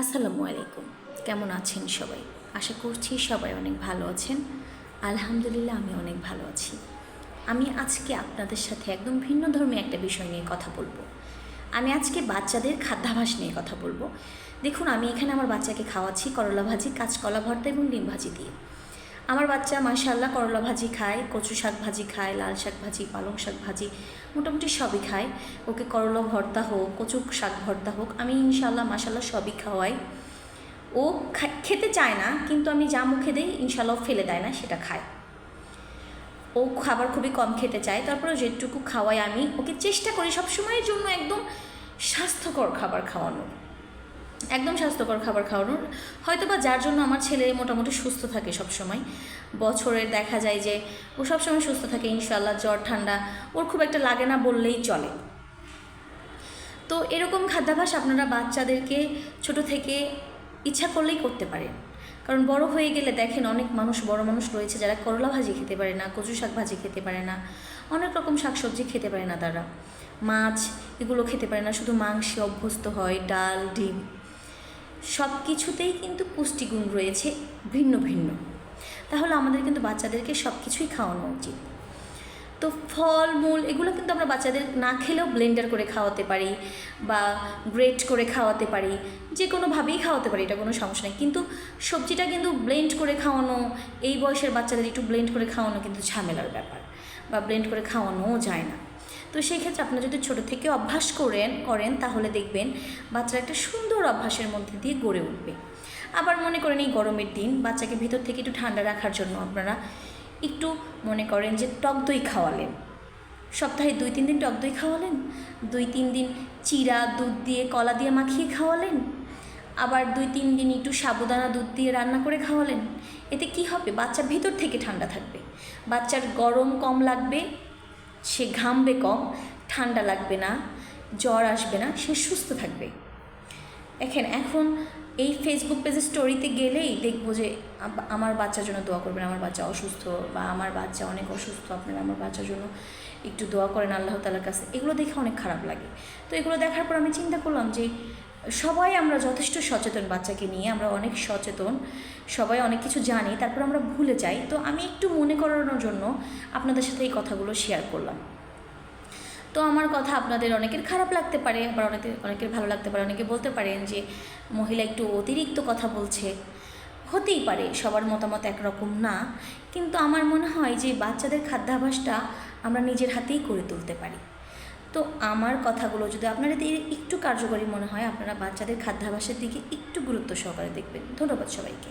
আসসালামু আলাইকুম। কেমন আছেন সবাই? আশা করছি সবাই অনেক ভালো আছেন। আলহামদুলিল্লাহ আমি অনেক ভালো আছি। আমি আজকে আপনাদের সাথে একদম ভিন্ন ধর্মী একটা বিষয় নিয়ে কথা বলব। আমি আজকে বাচ্চাদের খাদ্যাভাস নিয়ে কথা বলব। দেখুন, আমি এখানে আমার বাচ্চাকে খাওয়াচ্ছি করলা ভাজি, কাঁচকলা ভর্তা এবং ডিম ভাজি দিয়ে। আমার বাচ্চা মাশাল্লাহ করলা ভাজি খায়, কচু শাক ভাজি খায়, লাল শাক ভাজি, পালং শাক ভাজি, মোটামুটি সবই খায়। ওকে করলা ভর্তা হোক, কচু শাক ভর্তা হোক, আমি ইনশাল্লাহ মাশাল্লাহ সবই খাওয়াই। ও খেতে চায় না, কিন্তু আমি যা মুখে দিই ইনশাল্লাহ ফেলে দেয় না, সেটা খায়। ও খাবার খুবই কম খেতে চায় তারপরে যেটুকু খাওয়াই আমি, ওকে চেষ্টা করি সবসময়ের জন্য একদম স্বাস্থ্যকর খাবার খাওয়ানোর। একদম স্বাস্থ্যকর খাবার খাওয়ানোর। হয়তো বা যার জন্য আমার ছেলে মোটামুটি সুস্থ থাকে সবসময়। বছরের দেখা যায় যে ও সবসময় সুস্থ থাকে ইনশাল্লাহ জ্বর, ঠান্ডা। ওর খুব একটা লাগে না বললেই চলে। তো এরকম খাদ্যাভ্যাস আপনারা বাচ্চাদেরকে ছোট থেকে ইচ্ছা করলেই করতে পারেন। কারণ বড় হয়ে গেলে দেখেন অনেক মানুষ, বড় মানুষ রয়েছে যারা করলা ভাজি খেতে পারে না কচু শাক ভাজি খেতে পারে না, অনেক রকম শাকসবজি খেতে পারে না তারা। মাছ এগুলো খেতে পারে না, শুধু মাংসে অভ্যস্ত হয়, ডাল, ডিম। সব কিছুতেই কিন্তু পুষ্টিগুণ রয়েছে ভিন্ন ভিন্ন। তাহলে আমাদের কিন্তু বাচ্চাদেরকে সব কিছুই খাওয়ানো উচিত। তো ফল, মূল এগুলো কিন্তু আমরা বাচ্চাদের না খেলেও ব্লেন্ডার করে খাওয়াতে পারি বা গ্রেট করে খাওয়াতে পারি যে কোনোভাবেই খাওয়াতে পারি, এটা কোনো সমস্যা নেই। কিন্তু সবজিটা কিন্তু ব্লেন্ড করে খাওয়ানো, এই বয়সের বাচ্চাদের একটু ব্লেন্ড করে খাওয়ানো কিন্তু ঝামেলার ব্যাপার। বা ব্লেন্ড করে খাওয়ানোও যায় না। তো সেই ক্ষেত্রে আপনারা যদি ছোটো থেকে অভ্যাস করেন করেন, তাহলে দেখবেন বাচ্চারা একটা সুন্দর অভ্যাসের মধ্যে দিয়ে গড়ে উঠবে। আবার মনে করেন এই গরমের দিন, বাচ্চাকে ভিতর থেকে একটু ঠান্ডা রাখার জন্য আপনারা একটু মনে করেন যে টক দই খাওয়ালেন। সপ্তাহে দুই, তিন দিন টক দই খাওয়ালেন? দুই, তিন দিন চিরা, দুধ দিয়ে, কলা দিয়ে মাখিয়ে খাওয়ালেন? আবার দুই তিন দিন একটু সাবুদানা দুধ দিয়ে রান্না করে খাওয়ালেন। এতে কি হবে? বাচ্চা ভিতর থেকে ঠান্ডা থাকবে। বাচ্চার গরম কম লাগবে, সে ঘামবে কম, ঠান্ডা লাগবে না, জ্বর আসবে না, সে সুস্থ থাকবে। দেখেন, এখন এই ফেসবুক পেজে স্টোরিতে গেলেই দেখব যে আমার বাচ্চার জন্য দোয়া করবেন, আমার বাচ্চা অসুস্থ বা আমার বাচ্চা অনেক অসুস্থ, আপনারা, আমার বাচ্চার জন্য একটু দোয়া করেন আল্লাহ তালার কাছে। এগুলো দেখে অনেক খারাপ লাগে। তো এগুলো দেখার পর আমি চিন্তা করলাম যে সবাই আমরা যথেষ্ট সচেতন বাচ্চাকে নিয়ে, আমরা অনেক সচেতন, সবাই অনেক কিছু জানি, তারপর আমরা ভুলে যাই। তো আমি একটু মনে করানোর জন্য আপনাদের সাথে এই কথাগুলো শেয়ার করলাম। তো আমার কথা আপনাদের অনেকের খারাপ লাগতে পারে, আবার অনেকের অনেকের ভালো লাগতে পারে, অনেকে বলতে পারেন যে, মহিলা একটু অতিরিক্ত কথা বলছে। হতেই পারে, সবার মতামত একরকম না, কিন্তু আমার মনে হয় যে বাচ্চাদের খাদ্যাভ্যাসটা আমরা নিজের হাতেই করে তুলতে পারি। তো আমার কথাগুলো যদি আপনাদের একটু কার্যকরী মনে হয়, আপনারা বাচ্চাদের খাদ্যাভাসের দিকে একটু গুরুত্ব সহকারে দেখবেন। ধন্যবাদ সবাইকে।